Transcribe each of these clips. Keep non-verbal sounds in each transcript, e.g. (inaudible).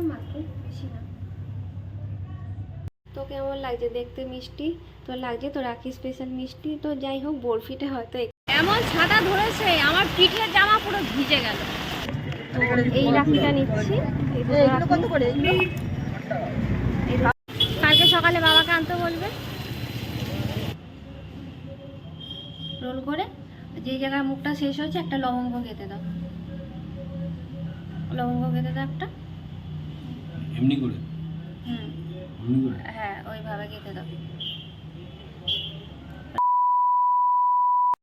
গ্রাম মাত্র বেশি না। তো কেমন লাগছে দেখতে মিষ্টি? তো লাগছে তো রাখি স্পেশাল মিষ্টি। তো যাই হোক বরফিটা হয়তো এমন ছাতা ধরেছে আমার পিঠের জামা পুরো ভিজে গেল। তো এই রাখিটা নিচ্ছি। কালকে সকালে বাবাকে আনতে বলবে। রোল করে যে জায়গায় মুখটা শেষ হয়েছে একটা লবঙ্গ খেতে দাও। লবঙ্গ খেতে দাও একটা। এমনি করে? হুম। এমনি করে? হ্যাঁ ওইভাবে দাও।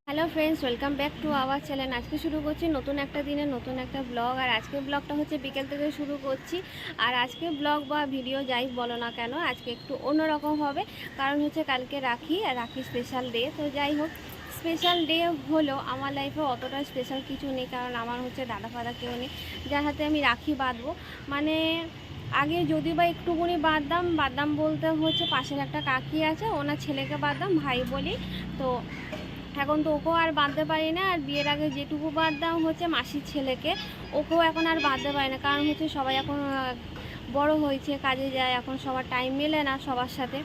Hello friends welcome back to our channel আজকে শুরু করছি নতুন একটা দিনে নতুন একটা ব্লগ আর আজকের ব্লগটা হচ্ছে বিকেল থেকে শুরু করছি। আর আজকে ব্লগ বা ভিডিও যাই বলো না কেন আজকে একটু অন্যরকম হবে। কারণ হচ্ছে কালকে রাখি আর রাখি স্পেশাল ডে তো যাই হোক স্পেশাল ডে হলো আমার লাইফে অতটা স্পেশাল কিছু নেই। কারণ আমার হচ্ছে দাদা ফাদা কেউ নেই। যার হাতে আমি রাখি বাঁধবো। মানে আগে যদি বা একটুকুনি বাঁধতাম বাঁধতাম বলতে হচ্ছে পাশের একটা কাকি আছে, ওনার ছেলেকে বাঁধতাম ভাই বলি। তো এখন তো ওকেও আর বাঁধতে পারি না, আর বিয়ের আগে যেটুকু বাঁধতাম হচ্ছে মাসির ছেলেকে, ওকেও এখন আর বাঁধতে পারি না। কারণ হচ্ছে সবাই এখন বড় হয়েছে, কাজে যায়, এখন সবার টাইম মেলে না সবার সাথে।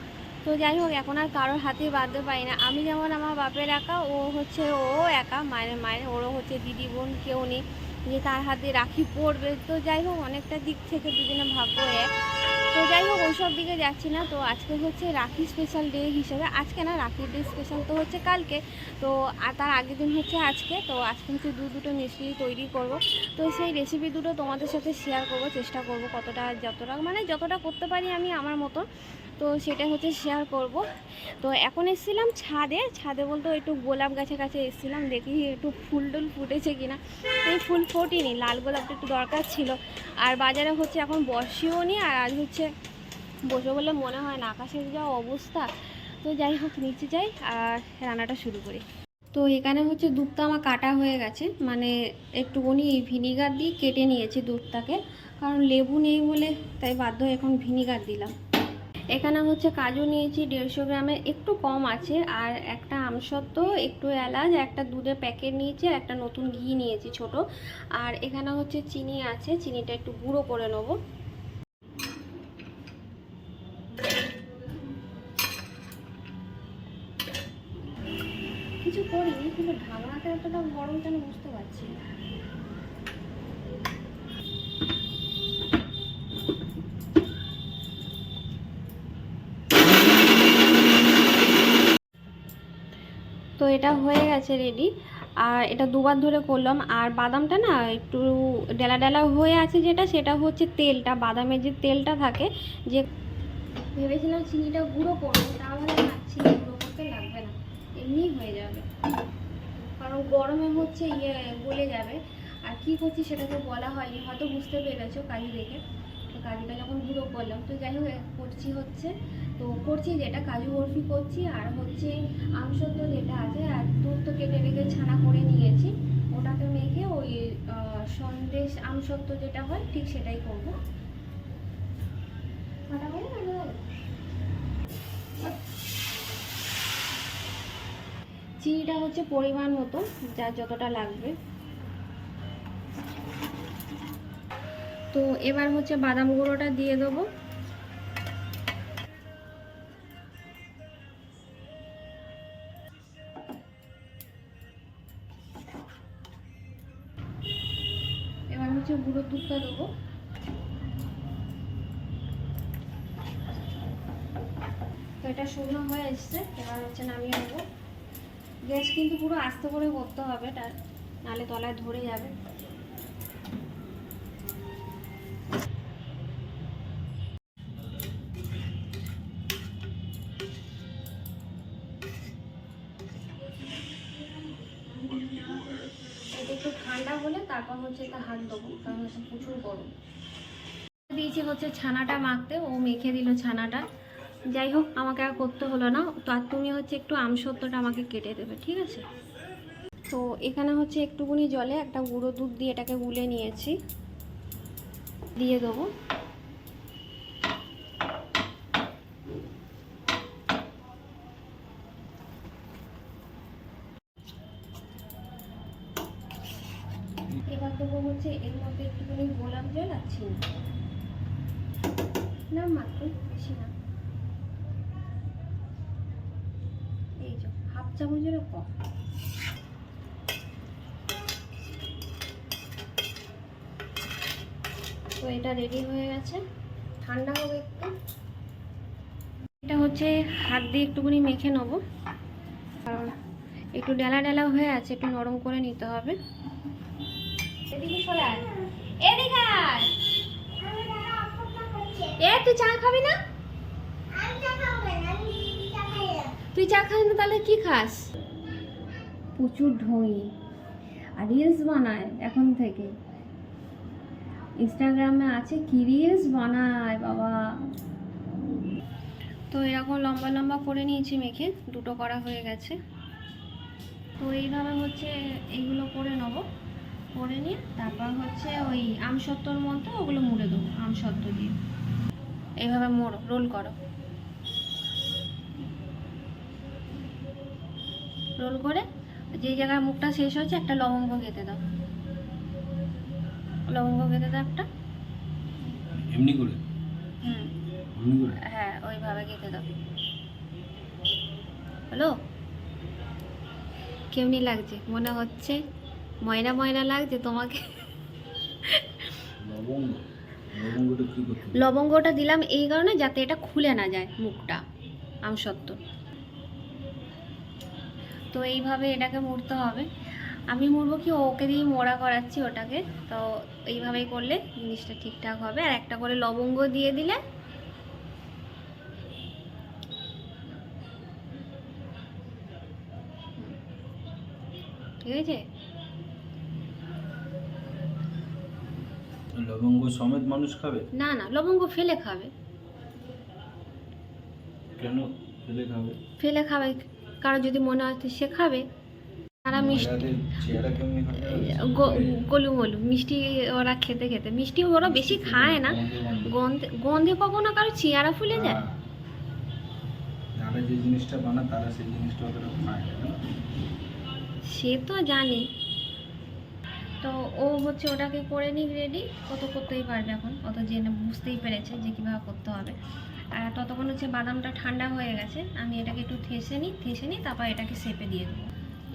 তো যাই হোক, এখন আর কারোর হাতেই বাঁধতে পারি না। আমি যেমন আমার বাপের একা, ও হচ্ছে ও একা, মায়ের মায়ের, ওরও হচ্ছে দিদি বোন, কেউ নেই। যে তার হাতে রাখি পড়বে। তো যাই হোক, অনেকটা দিক থেকে দুজনে ভাগ্য এক। তো যাই হোক, ওইসব দিকে যাচ্ছি না। তো আজকে হচ্ছে রাখি স্পেশাল ডে হিসেবে। আজকে না, রাখির ডে স্পেশাল তো হচ্ছে কালকে। তো তার আগের দিন হচ্ছে আজকে। তো আজকে হচ্ছে দু দুটো মিষ্টি তৈরি করব। তো সেই রেসিপি দুটো তোমাদের সাথে শেয়ার করব, চেষ্টা করব কতটা যতটা মানে যতটা করতে পারি আমি আমার মতো তো সেটা হচ্ছে শেয়ার করব। তো এখন এসেছিলাম ছাদে ছাদে বলতে একটু গোলাপ গাছের কাছে এসেছিলাম, দেখি একটু ফুল টুল ফুটেছে কিনা। এই ফুল ফোটেনি, লাল গোলাপটা একটু দরকার ছিল। আর বাজারে হচ্ছে এখন বসিও নি আর আজ হচ্ছে বসে বলে মনে হয় না, আকাশের যা অবস্থা। তো যাই হোক, নিচে যাই আর রান্নাটা শুরু করি। তো এখানে হচ্ছে দুধটা আমার কাটা হয়ে গেছে মানে একটুখানি ভিনিগার দিয়ে কেটে নিয়েছি দুধটাকে, কারণ লেবু নেই বলে তাই বাধ্য এখন ভিনিগার দিলাম। এখানে হচ্ছে কাজু নিয়েছি, দেড়শো গ্রামের একটু কম আছে। আর একটা আমসত্ত্ব, একটু এলাচ, একটা দুধের প্যাকেট নিয়েছি, আর একটা নতুন ঘি নিয়েছি ছোট। আর এখানে হচ্ছে চিনি আছে, চিনিটা একটু গুঁড়ো করে নেব। কিছু করিনি, কিন্তু ঢাকনাটা এতটা গরম কেন বুঝতে পারছি না। তো এটা হয়ে গেছে রেডি আর এটা দুবার ধরে করলাম। আর বাদামটা না একটু ডেলা ডেলা হয়ে আছে যেটা, সেটা হচ্ছে তেলটা। বাদামের যে তেলটা থাকে, যে ভেবেছিলাম চিনিটা গুঁড়ো করব, তাহলে না চিনি গুঁড়ো করতে লাগবে না। এমনিই হয়ে যাবে। কারণ গরমে হচ্ছে ইয়ে গলে যাবে। আর কি করছি সেটা তো বলা হয়নি, হয়তো বুঝতে পেরেছ কাজু দেখে। কাজুটা যখন গুঁড়ো করলাম, তো যাই হোক, করছি হচ্ছে। তো করছি যেটা, কাজু বরফি করছি, আর হচ্ছে আমসত্ব যেটা আছে, আর দুধ তো কেটে রেখে ছানা করে নিয়েছি। ওটাকে মেখে ওই সন্দেশ আমসত্ব যেটা হয়, ঠিক সেটাই করব? চিনিটা হচ্ছে পরিমাণ মতো যা যতটা লাগবে। তো এবার হচ্ছে বাদাম গুঁড়োটা দিয়ে দেবো। এবার হচ্ছে গুঁড়ো দুধটা দেবো। তো এটা শুকনো হয়ে এসছে, এবার হচ্ছে নামিয়ে নেব। গ্যাস কিন্তু পুরো আস্তে করে করতে হবে নালে তলায় ধরে যাবে। দিয়েছি হচ্ছে ছানাটা মাখতে, ও মেখে দিল ছানাটা। যাই হোক, আমাকে আর করতে হলো না। তো আর তুমি হচ্ছে একটু আমসত্বটা আমাকে কেটে দেবে, ঠিক আছে? তো এখানে হচ্ছে একটুকুনি জলে একটা গুঁড়ো দুধ দিয়ে এটাকে গুলে নিয়েছি। দিয়ে দেবো। এবার দেবো হচ্ছে এর মধ্যে একটুখানি গোলাপ জল আর চিনি মাত্র বেশি না। এই যে, হাফ চামচেরও কম। তো এটা রেডি হয়ে গেছে। ঠান্ডা হবে একটু। এটা হচ্ছে হাত দিয়ে একটুখানি মেখে নেব। কারণ একটু ডেলা ডেলা হয়ে আছে, একটু নরম করে নিতে হবে। এদিকে সরে আয়। এদিকে এ তুই চা খাবি না? তুই চা খাস না তাহলে কি খাস? প্রচুর ঢোঁই আর রিলস বানায় এখন থেকে। ইনস্টাগ্রামে আছে কি রিলস বানায় বাবা। তো এরকম লম্বা লম্বা করে নিয়েছি মেখে দুটো করা হয়ে গেছে। তো এইভাবে হচ্ছে এইগুলো করে নেব। করে নিয়ে তারপর হচ্ছে ওই আমসত্ত্বর মতো ওগুলো মুড়ে দেবো আমসত্ত্ব দিয়ে। এইভাবে মোড়ো রোল করো। রোল করে যে জায়গায় মুখটা শেষ হয়েছে একটা লবঙ্গ খেতে দাও। লবঙ্গ খেতে দাও একটা। এমনি করে? হুম। এমনি করে? হ্যাঁ ওইভাবে খেতে দাও। হ্যালো কেমনি লাগছে? মনে হচ্ছে ময়না ময়না লাগছে তোমাকে? লবঙ্গ? লবঙ্গটা দিলাম এই কারণে যাতে এটা খুলে না যায় মুখটা। আমসত্ত্ব তো এইভাবে এটাকে মুড়তে হবে। আমি মুড়বো কি, ওকে দিয়ে মোড়া করাচ্ছি ওটাকে। তো এইভাবেই করলে জিনিসটা ঠিকঠাক হবে। আর একটা করে লবঙ্গ দিয়ে দিলে ঠিক আছে? লবঙ্গ সমেত মানুষ খাবে? না না লবঙ্গ ফেলে খাবে। কেন ফেলে খাবে? ফেলে খাবে কারও যদি মনে হয় তো সে খাবে। তারা মিষ্টি মহিলাদের চেহারা কেমনি হয়? গ- গলু গলু মিষ্টি ওরা খেতে খেতে মিষ্টি ওরা বেশি খায় না। গন্ধে গন্ধে। কখনো কারও চেয়ারা ফুলে যায়? হ্যাঁ। যে জিনিসটা বানায় তারা সেই জিনিসটা অতটা খায় সে তো জানি। তো ও হচ্ছে ওটাকে করে নিক রেডি কত করতেই পারবে এখন। অত জেনে বুঝতেই পেরেছে যে কীভাবে করতে হবে। আর ততক্ষণ হচ্ছে বাদামটা ঠান্ডা হয়ে গেছে। আমি এটাকে একটু থেসে নিই থেসে নিই, তারপর এটাকে সেপে দিয়ে দেবো।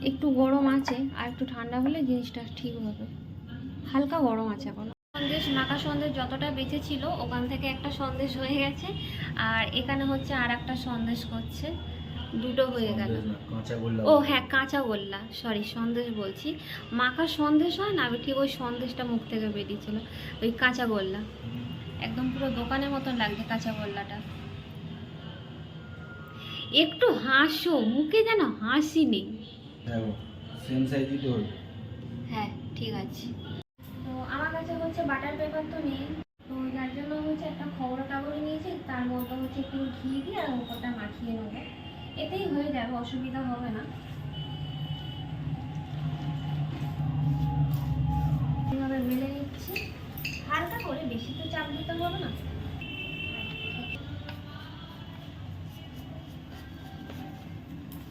একটু গরম আছে, আর একটু ঠান্ডা হলে জিনিসটা ঠিক হবে। হালকা গরম আছে এখন। সন্দেশ, মাখা সন্দেশ যতটা বেঁচে ছিল, ওখান থেকে একটা সন্দেশ হয়ে গেছে। আর এখানে হচ্ছে আর একটা সন্দেশ করছে। দুটো হয়ে গেল। ও হ্যাঁ কাঁচা গোল্লা সরি সন্দেশ বলছি। মাখা সন্দেশ হয় না আমি ঠিক ওই সন্দেশটা মুখ থেকে বেরিয়েছিল ওই কাঁচা গোল্লা। একদম পুরো দোকানের মতন লাগছে কাঁচা গোল্লাটা। একটু হাসো মুখে যেন হাসি নেই। হ্যাঁ ঠিক আছে। তো আমার কাছে হচ্ছে বাটার পেপার তো নেই। তো যার জন্য হচ্ছে একটা খবর কাগজ নিয়েছি তার মধ্যে হচ্ছে একটু ঘি দিয়ে আর উপরটা মাখিয়ে নেব। এতেই হয়ে যাবে, অসুবিধা হবে না। এইভাবে বেলে নিচ্ছি। হালকা করে, বেশি তো চাপ দিতে হবে না।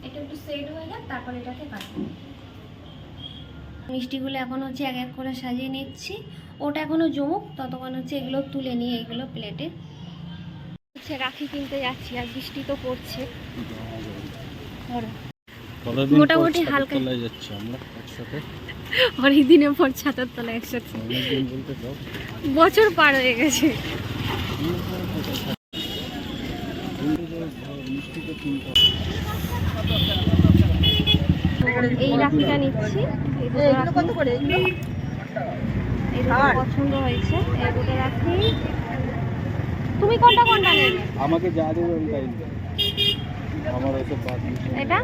এটা একটু সেট হয়ে যাক, তারপর এটাকে কাটবো। মিষ্টিগুলো এখন হচ্ছে এক এক করে সাজিয়ে নিচ্ছি। ওটা এখনও জমুক, ততক্ষণ হচ্ছে এগুলো তুলে নিয়ে এগুলো প্লেটে হচ্ছে রাখি কিনতে যাচ্ছি আর বৃষ্টি তো পড়ছে। মোটামুটি হালকা। যাচ্ছি আমরা একসাথে? অনেক দিনের পর ছাতার তলা একসাথে। বছর পার হয়ে গেছে। এই রাখিটা নিচ্ছি। পছন্দ হয়েছে। এই দুটো রাখি। তুমি কোনটা কোনটা নেবে? আমাকে যা দেবে আমি তাই। আমার ওসব বাদ দিতে হবে। এটা?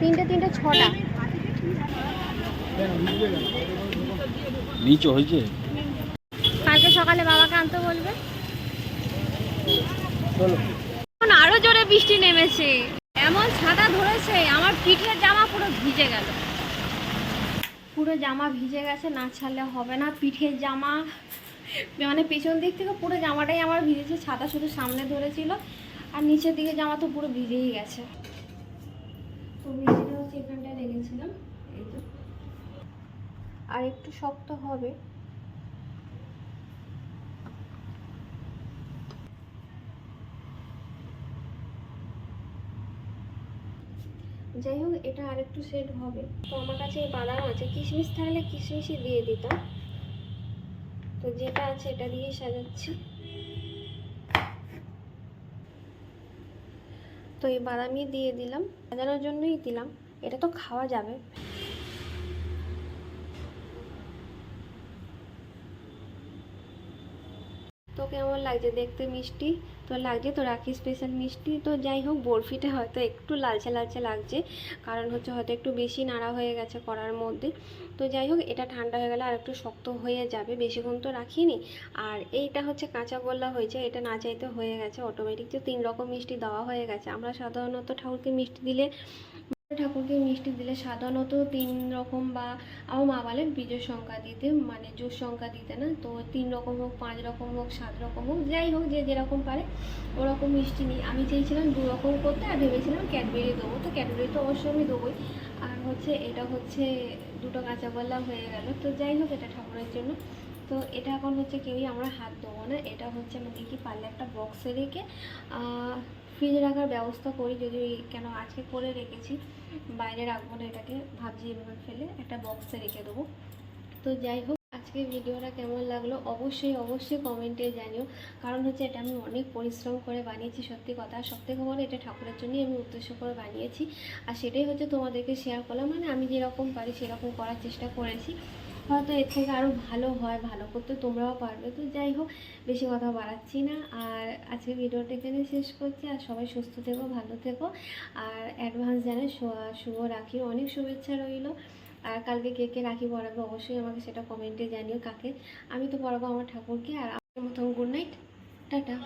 তিনটে তিনটে ছটা। নিচে হয়েছে? কালকে সকালে বাবাকে আনতে বলবে। চলো। এখন আরও জোরে বৃষ্টি নেমেছে। এমন ছাতা ধরেছে আমার পিঠের জামা পুরো ভিজে গেল। পুরো জামা ভিজে গেছে না ছাড়লে হবে না। পিঠের জামা (laughs) মানে পেছন দিক থেকে পুরো জামাটাই আমার ভিজেছে, ছাতা শুধু সামনে ধরেছিল, আর নিচের দিকে জামা তো পুরো ভিজেই গেছে। তো ভিজেটা হচ্ছে এখানটায় রেখেছিলাম আর একটু শক্ত হবে। যাই হোক, এটা আরেকটু সেট হবে। তো আমার কাছে বাদাম আছে, কিশমিশ থাকলে কিশমিশই দিয়ে দিতাম। যেটা আছে এটা দিয়ে সাজাচ্ছি। তো এই বাদামি দিয়ে দিলাম। সাজানোর জন্যই দিলাম। এটা তো খাওয়া যাবে। তো কেমন লাগছে দেখতে মিষ্টি তো লাগছে তো রাখি স্পেশাল মিষ্টি, তো যাই হোক, বরফিটা হয়তো একটু লালচে লালচে লাগছে, কারণ হচ্ছে হয়তো একটু বেশি নাড়া হয়ে গেছে করার মধ্যে, তো যাই হোক, এটা ঠান্ডা হয়ে গেলে আর একটু শক্ত হয়ে যাবে, বেশিক্ষণ তো রাখিনি, আর এইটা হচ্ছে কাঁচা গোল্লা হয়েছে, এটা না চাইতে হয়ে গেছে অটোমেটিক তো তিন রকম মিষ্টি দেওয়া হয়ে গেছে, আমরা সাধারণত ঠাকুরকে মিষ্টি দিলে ঠাকুরকে মিষ্টি দিলে সাধারণত তিন রকম বা আমার মা বলে বীজের সংখ্যা দিতে মানে জোর সংখ্যা দিতে না। তো তিন রকম হোক, পাঁচ রকম হোক, সাত রকম হোক, যাই হোক, যে যেরকম পারে ওরকম মিষ্টি নিই। আমি চেয়েছিলাম দু রকম করতে, আর ভেবেছিলাম ক্যাডবেরি দেবো। তো ক্যাডবেরি তো অবশ্যই আমি দেবোই। আর হচ্ছে এটা হচ্ছে দুটো কাঁচা গোল্লা হয়ে গেল। তো যাই হোক, এটা ঠাকুরের জন্য। তো এটা এখন হচ্ছে কেউই আমরা হাত দেবো না। এটা হচ্ছে আমি দেখি পারলে একটা বক্সে রেখে ফ্রিজে রাখার ব্যবস্থা করি, যদি কেন আজকে করে রেখেছি, বাইরে রাখব না এটাকে, ভাবছি এভাবে ফেলে একটা বক্সে রেখে দেবো। তো যাই হোক, আজকে ভিডিওটা কেমন লাগল অবশ্যই অবশ্যই কমেন্টে জানিও। কারণ হচ্ছে এটা আমি অনেক পরিশ্রম করে বানিয়েছি, সত্যি কথা। সত্যি বড় এটা ঠাকুরের জন্যই আমি উদ্দেশ্য করে বানিয়েছি। আর সেটাই হচ্ছে তোমাদেরকে শেয়ার করলাম মানে আমি যেরকম পারি সেরকম করার চেষ্টা করেছি। হয়তো এর থেকে আরও ভালো হয়, ভালো করতে তোমরাও পারবে। তো যাই হোক, বেশি কথা বাড়াচ্ছি না। আর আজকে ভিডিওটা এখানে শেষ করছি। আর সবাই সুস্থ থেকো, ভালো থেকো। আর অ্যাডভান্স জানাই, শু- শুভ রাখি। অনেক শুভেচ্ছা রইল। আর কালকে কে কে রাখি পড়াবে অবশ্যই আমাকে সেটা কমেন্টে জানিও কাকে। আমি তো পড়াবো আমার ঠাকুরকে। আর আমার মতন গুড নাইট টাটা।